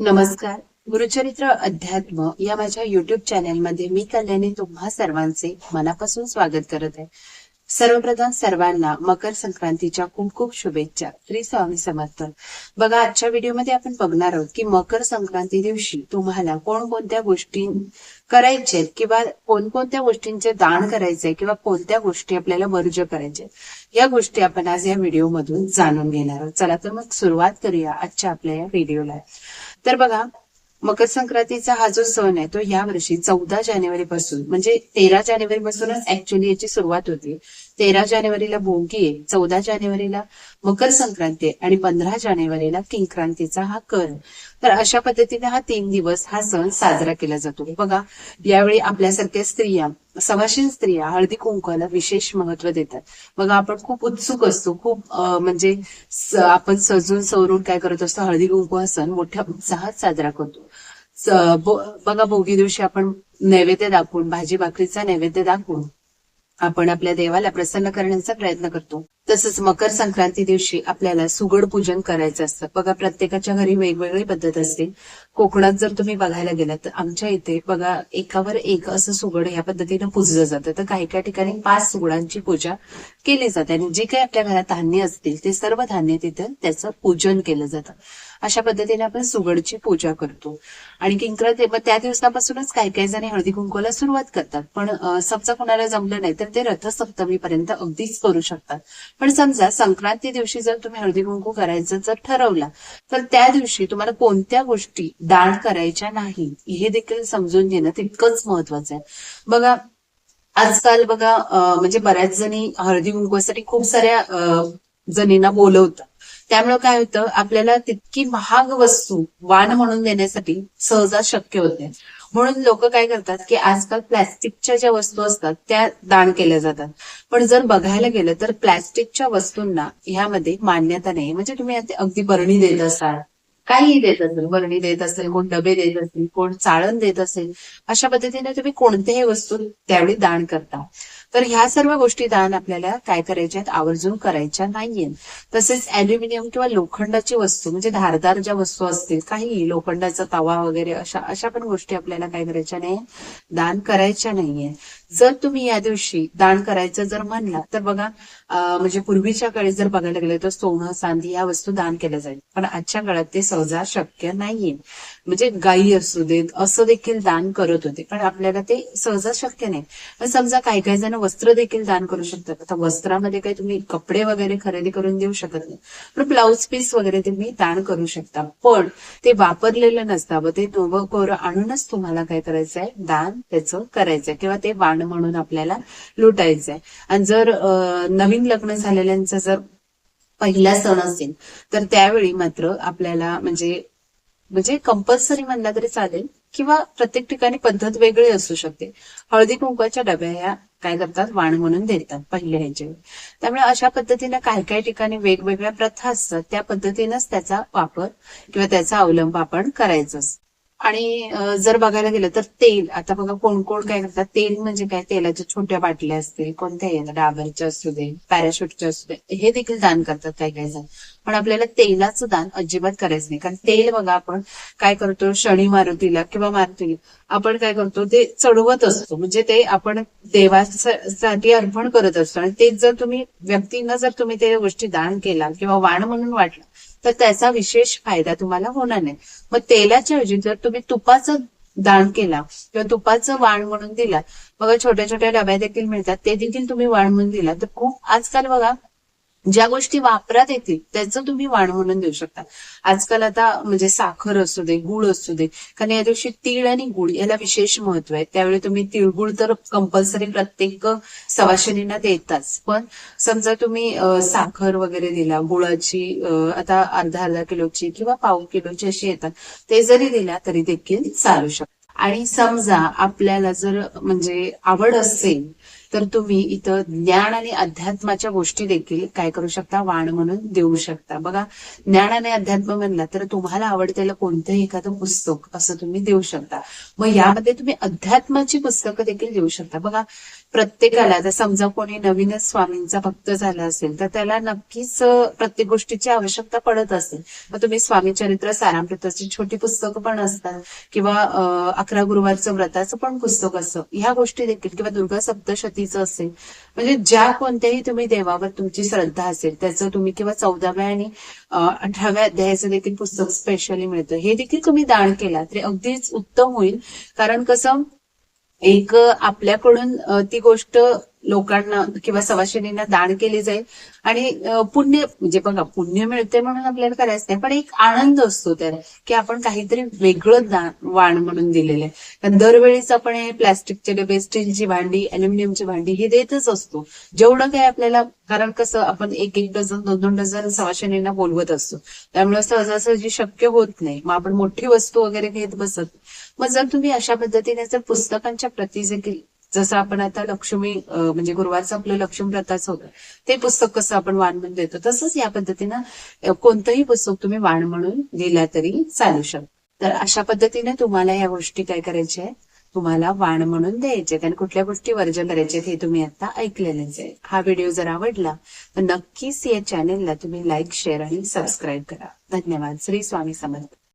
नमस्कार. गुरुचरित्र अध्यात्म या माझ्या युट्यूब चॅनेलमध्ये मी कल्याणी तुम्हा सर्वांचे मनापासून स्वागत करत आहे. सर्वप्रथम सर्वांना मकर संक्रांतीच्या खूप खूप शुभेच्छा. श्री स्वामी समर्थ. बघा आजच्या व्हिडिओमध्ये आपण बघणार आहोत की मकर संक्रांती दिवशी तुम्हाला कोणकोणत्या गोष्टी करायचे किंवा कोणकोणत्या गोष्टींचे दान करायचे किंवा कोणत्या गोष्टी आपल्याला वर्ज करायचे या गोष्टी आपण आज या व्हिडिओमधून जाणून घेणार आहोत. चला तर मग सुरुवात करूया आजच्या आपल्या या व्हिडिओला. तर बघा मकर संक्रांतीचा हा जो सण आहे तो या वर्षी चौदा जानेवारी पासून म्हणजे तेरा जानेवारी पासूनच ऍक्च्युली याची सुरुवात होती. तेरा जानेवारीला भोगी आहे चौदा जानेवारीला मकर संक्रांती आहे आणि पंधरा जानेवारीला किंक्रांतीचा हा कर तर अशा पद्धतीने हा तीन दिवस हा सण साजरा केला जातो. बघा यावेळी आपल्यासारख्या स्त्रिया सवाशीन स्त्रिया हळदी कुंकवाला विशेष महत्त्व देतात. बघा आपण खूप उत्सुक असतो. खूप म्हणजे आपण सजून सवरून काय करत असतो? हळदी कुंकू हा सण मोठ्या उत्साहात साजरा करतो. बघा भोगी दिवशी आपण नैवेद्य दाखवून भाजी भाकरीचा नैवेद्य दाखवून आपण आपल्या देवाला प्रसन्न करण्याचा प्रयत्न करतो. तसंच मकर संक्रांती दिवशी आपल्याला सुगड पूजन करायचं असतं. बघा प्रत्येकाच्या घरी वेगवेगळी पद्धत असते. कोकणात जर तुम्ही बघायला गेलात तर आमच्या इथे बघा एकावर एक असं सुगड या पद्धतीनं पूजलं जातं. तर काही काही ठिकाणी पाच सुगडांची पूजा केली जाते. आणि जे काही आपल्या घरात धान्य असतील ते सर्व धान्य तिथं त्याचं पूजन केलं जातं. अशा पद्धतीने आपण सुगडची पूजा करतो. आणि किंक्रांती मग त्या दिवसापासूनच काही काही जणी हळदी कुंकूला सुरुवात करतात. पण समजा कोणाला जमलं नाही तर ते रथसप्तमीपर्यंत अगदीच करू शकतात. पण समजा संक्रांती दिवशी जर तुम्ही हळदी कुंकू करायचं जर ठरवला तर त्या दिवशी तुम्हाला कोणत्या गोष्टी दान करायच्या नाही हे देखील समजून घेणं तितकंच महत्वाचं आहे. बघा आजकाल बघा म्हणजे बऱ्याच जणी हळदी कुंकवासाठी खूप साऱ्या जणींना बोलवतात. त्यामुळे काय होतं आपल्याला तितकी महाग वस्तू वाण म्हणून देण्यासाठी सहजा शक्य होते म्हणून लोक काय करतात की आजकाल प्लॅस्टिकच्या ज्या वस्तू असतात त्या दान केल्या जातात. पण जर बघायला गेलं तर प्लॅस्टिकच्या वस्तूंना ह्यामध्ये मान्यता नाही. म्हणजे तुम्ही अगदी बरणी देत असाल काही देत असेल बरणी देत असेल कोण डबे देत असेल कोण चाळण देत असेल अशा पद्धतीने तुम्ही कोणत्याही वस्तू त्यावेळी दान करता. तर ह्या सर्व गोष्टी दान आपल्याला काय करायच्या आहेत आवर्जून करायच्या नाहीये. तसेच अल्युमिनियम किंवा लोखंडाची वस्तू म्हणजे धारदार ज्या वस्तू असतील काही लोखंडाचा तवा वगैरे अशा अशा पण गोष्टी आपल्याला काय करायच्या नाही दान करायच्या नाहीये. जर तुम्ही या दिवशी दान करायचं जर म्हणला तर बघा म्हणजे पूर्वीच्या काळी जर बघायला गेलं तर सोनं चांदी या वस्तू दान केल्या जाईल. पण आजच्या काळात ते सहजा शक्य नाहीये. म्हणजे गायी असू देत असं देखील दान करत होते पण आपल्याला ते सहजा शक्य नाही. पण समजा काही काही जण वस्त्र देखील दान करू शकतात. आता वस्त्रामध्ये काही तुम्ही कपडे वगैरे खरेदी करून देऊ शकत नाही. पण ब्लाऊज पीस वगैरे तुम्ही दान करू शकता. पण ते वापरलेलं नसतं. ते नवं कोर आणूनच तुम्हाला काय करायचंय? दान त्याचं करायचंय. किंवा ते वाण म्हणून आपल्याला लुटायचंय. आणि जर नवीन लग्न झालेल्यांचं जर पहिला सण असेल तर त्यावेळी मात्र आपल्याला म्हणजे म्हणजे कंपल्सरी म्हणला तरी चालेल किंवा प्रत्येक ठिकाणी पद्धत वेगळी असू शकते. हळदी कुंकवाच्या डब्या ह्या काय करतात? वाण म्हणून देतात पहिल्या ह्याच्या त्यामुळे अशा पद्धतीने काही काही ठिकाणी वेगवेगळ्या प्रथा असतात त्या पद्धतीनंच त्याचा वापर किंवा त्याचा अवलंब आपण करायचा असतो. आणि जर बघायला गेलं तर तेल आता बघा कोण कोण काय करतात? तेल म्हणजे काय? तेलाच्या छोट्या बाटल्या असतील कोणत्याही डाबरच्या असू दे पॅराशूटच्या असू दे हे देखील दान करतात काही काही जण. पण आपल्याला तेलाचं दान अजिबात करायचं नाही. कारण तेल बघा आपण काय करतो शनी मारुतीला किंवा मारुतीला आपण काय करतो ते चढवत असतो. म्हणजे ते आपण देवासाठी अर्पण करत असतो. आणि तेच जर तुम्ही व्यक्तींना जर तुम्ही ते गोष्टी दान केला किंवा वाण म्हणून वाटला तर त्याचा विशेष फायदा तुम्हाला होणार नाही. मग तेलाच्या ऐवजी जर तुम्ही तुपाचं दान केला किंवा तुपाचं वाण म्हणून दिला बघा छोट्या छोट्या डब्या देखील मिळतात ते देखील तुम्ही वाण म्हणून दिला. तर खूप आजकाल बघा ज्या गोष्टी वापरात येतील त्याचं तुम्ही वाण म्हणून देऊ शकता. आजकाल आता म्हणजे साखर असू दे गुळ असू दे कारण या दिवशी तीळ आणि गुळ याला विशेष महत्त्व आहे. त्यावेळी तुम्ही तिळगुळ तर कंपल्सरी प्रत्येक सवाशनीना देताच. पण समजा तुम्ही साखर वगैरे दिला गुळाची आता अर्धा अर्धा किलोची किंवा पाव किलोची अशी येतात. ते जरी दिला तरी देखील चालू शकतात आणि समजा आपल्याला जर म्हणजे आवड असेल तर तुम्ही इथं ज्ञान आणि अध्यात्माच्या गोष्टी देखील काय करू शकता? वाण म्हणून देऊ शकता. बघा ज्ञान आणि अध्यात्म म्हणला तर तुम्हाला आवडतेलं कोणतंही एखादं पुस्तक असं तुम्ही देऊ शकता. मग यामध्ये तुम्ही अध्यात्माची पुस्तकं देखील देऊ शकता. बघा प्रत्येकाला जर समजा कोणी नवीनच स्वामींचा भक्त झाला असेल तर त्याला नक्कीच प्रत्येक गोष्टीची आवश्यकता पडत असेल मग तुम्ही स्वामी चरित्र सारामृताची छोटी पुस्तकं पण असतात किंवा अकरा गुरुवारचं व्रताचं पण पुस्तक असतं. ह्या गोष्टी देखील किंवा दुर्गा सप्तशती सप्तशतीचं असेल. म्हणजे ज्या कोणत्याही तुम्ही देवावर तुमची श्रद्धा असेल त्याचं तुम्ही किंवा चौदाव्या आणि अठराव्या अध्यायाचं देखील पुस्तक स्पेशली मिळतं. हे देखील तुम्ही दान केला तरी अगदीच उत्तम होईल. कारण कसं एक आपल्याकडून ती गोष्ट लोकांना किंवा सवाशिनींना दान केली जाईल. आणि पुण्य म्हणजे बघा पुण्य मिळते म्हणून आपल्याला करायचं नाही पण एक आनंद असतो त्याला की आपण काहीतरी वेगळं दान वाण म्हणून दिलेलं आहे. कारण दरवेळीच आपण हे प्लास्टिकचे डबे स्टीलची भांडी अल्युमिनियमची भांडी हे देतच असतो. जेवढं काही आपल्याला कारण कसं आपण एक एक डझन दोन दोन डझन सवाशिनींना बोलवत असतो. त्यामुळे सहजासहजी शक्य होत नाही. मग आपण मोठी वस्तू वगैरे घेत बसत. मग जर तुम्ही अशा पद्धतीने जर पुस्तकांच्या प्रती जे जसं आपण आता लक्ष्मी म्हणजे गुरुवारचं आपलं लक्ष्मी व्रताचं होतं ते पुस्तक कसं आपण वाण म्हणून देतो तसंच या पद्धतीनं कोणतंही पुस्तक तुम्ही वाण म्हणून दिला तरी चालू शकता. तर अशा पद्धतीने तुम्हाला या गोष्टी काय करायच्या आहेत? तुम्हाला वाण म्हणून द्यायचे आणि कुठल्या गोष्टी वर्जन करायचे हे तुम्ही आता ऐकलेलेच आहे. हा व्हिडिओ जर आवडला तर नक्कीच या चॅनेलला तुम्ही लाईक शेअर आणि सबस्क्राईब करा. धन्यवाद. श्री स्वामी समर्थ.